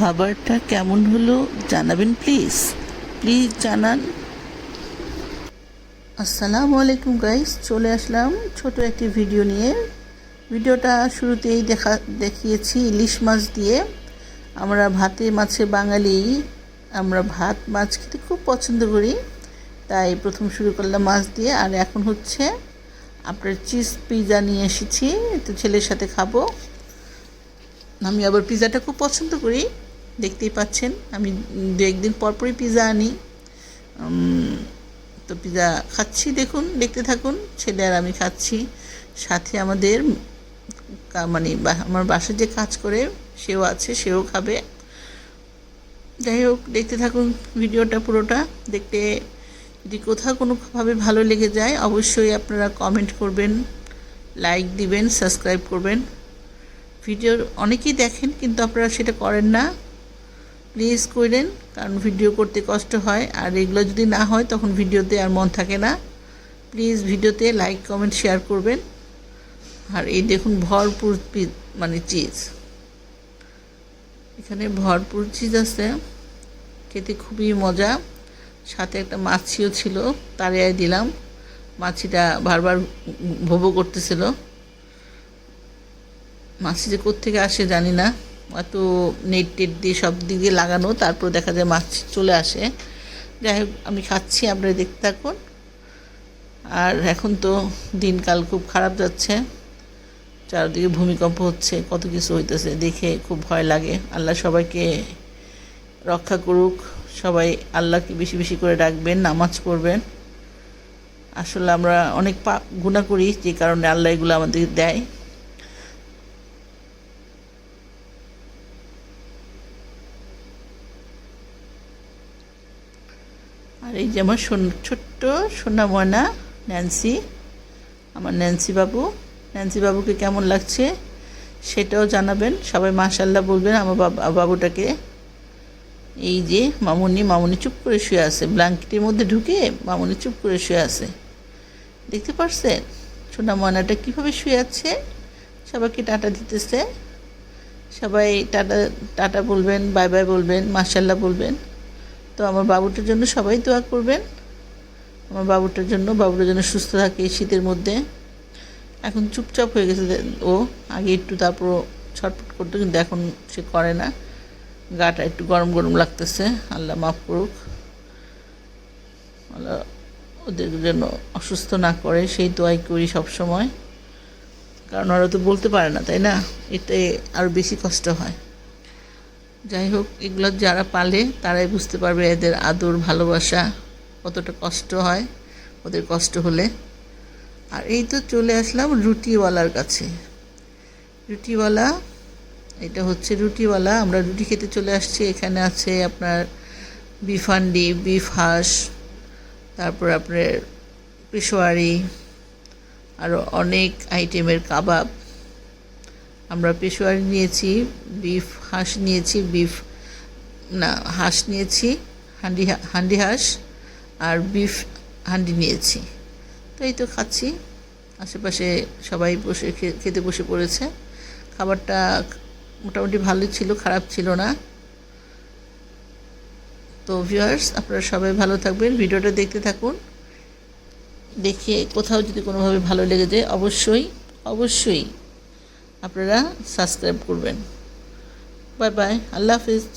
খাবারটা কেমন হলো জানাবেন প্লিজ প্লিজ জানান। আসসালামু আলাইকুম গাইস চলে আসলাম ছোট একটি ভিডিও নিয়ে। ভিডিওটা শুরুতেই দেখা, দেখিয়েছি ইলিশ মাছ দিয়ে। আমরা ভাতে মাছে বাঙালি, আমরা ভাত মাছ খেতে খুব পছন্দ করি। তাই প্রথম শুরু করলাম মাছ দিয়ে, আর এখন হচ্ছে আপনার চিজ পিৎজা নিয়ে এসেছি। তো ছেলের সাথে খাব। আমি আবার পিৎজাটা খুব পছন্দ করি। দেখতেই পাচ্ছেন। আমি দু একদিন পরপরই পিৎজা আনি। তো পিৎজা খাচ্ছি, দেখুন, দেখতে থাকুন। ছেলে আর আমি খাচ্ছি। সাথে আমাদের মানে আমার বাসায় যে কাজ করে, সেও আছে, সেও খাবে। যাই হোক, দেখতে থাকুন ভিডিওটা পুরোটা। দেখতে যদি কোথাও কোনোভাবে ভালো লেগে যায়, অবশ্যই আপনারা কমেন্ট করবেন লাইক দিবেন সাবস্ক্রাইব করবেন। ভিডিও অনেকেই দেখেন, কিন্তু আপনারা সেটা করেন না। প্লিজ করেন কারণ ভিডিও করতে কষ্ট হয়। আর এগুলো যদি না হয়, তখন ভিডিওতে আর মন থাকে না। প্লিজ ভিডিওতে লাইক কমেন্ট শেয়ার করবেন। আর এই দেখুন, ভরপুর মানে চিজ এখানে ভরপুর চিজ আছে। খেতে খুবই মজা। সাথে একটা মাছিও ছিল, তারে দিলাম। মাছিটা বারবার ভোবো করতেছিল। মাছি যে কোত্থেকে আসে জানি না। এত নেট টেট দিয়ে সব দিক দিয়ে লাগানো, তারপর দেখা যায় মাছ চলে আসে। যাই হোক, আমি খাচ্ছি, আপনারা দেখতে থাকুন। আর এখন তো দিনকাল খুব খারাপ যাচ্ছে। চারদিকে ভূমিকম্প হচ্ছে, কত কিছু হইতেছে, দেখে খুব ভয় লাগে। আল্লাহ সবাইকে রক্ষা করুক। সবাই আল্লাহকে বেশি বেশি করে ডাকবেন, নামাজ পড়বেন। আসলে আমরা অনেক পা গুণা করি, যে কারণে আল্লাহ এগুলো আমাদের দেয়। আর এই যে আমার ছোট্ট সোনা ময়না ন্যান্সি আমার ন্যান্সি বাবু। ন্যান্সি বাবুকে কেমন লাগছে সেটাও জানাবেন। সবাই মাশাল্লাহ বলবেন আমার বাবা বাবুটাকে। এই যে মামুনি মামুনি চুপ করে শুয়ে আছে। ব্ল্যাঙ্কেটের মধ্যে ঢুকে মামুনি চুপ করে শুয়ে আছে। দেখতে পারছেন? সোনা ময়নাটা কীভাবে শুয়ে আছে? সবাইকে টাটা দিতেছে। সবাই টাটা টাটা বলবেন, বাই বাই বলবেন মাশাল্লাহ বলবেন। তো আমার বাবুটার জন্য সবাই দোয়া করবেন। আমার বাবুটার জন্য বাবুটার জন্য সুস্থ থাকে শীতের মধ্যে। এখন চুপচাপ হয়ে গেছে ও আগে একটু তারপর ছটফট করতো, কিন্তু এখন সে করে না। গাটা একটু গরম গরম লাগতেছে। আল্লাহ মাফ করুক। আল্লাহ ওদের জন্য অসুস্থ না করে, সেই দোয়াই করি সব সময় কারণ ওরা তো বলতে পারে না, তাই না? এতে আরও বেশি কষ্ট হয়। যাই হোক এগুলো যারা পালে, তারাই বুঝতে পারবে এদের আদর, ভালোবাসা, কতটা কষ্ট হয়, ওদের কষ্ট হলে। আর এই তো চলে আসলাম রুটিওয়ালার কাছে। রুটিওয়ালা, এটা হচ্ছে রুটিওয়ালা, আমরা রুটি খেতে চলে আসছি। এখানে আছে আপনার বিফ হান্ডি, বিফ হাঁস, তারপর আপনার পেশোয়ারি আরও অনেক আইটেমের কাবাব। আমরা পেশোয়ারি নিয়েছি বিফ হাঁস নিয়েছি বিফ না, হাঁস নিয়েছি হান্ডি হান্ডি হাঁস আর বিফ হান্ডি নিয়েছি। তো এই তো খাচ্ছি। আশেপাশে সবাই বসে খেতে বসে পড়েছে। খাবারটা মোটামুটি ভালোই ছিল, খারাপ ছিল না। তো ভিউয়ার্স আপনারা সবাই ভালো থাকবেন। ভিডিওটা দেখতে থাকুন। দেখে কোথাও যদি কোনোভাবে ভালো লেগে যায়, অবশ্যই অবশ্যই আপনারা সাবস্ক্রাইব করবেন। বাই বাই আল্লাহ হাফিজ।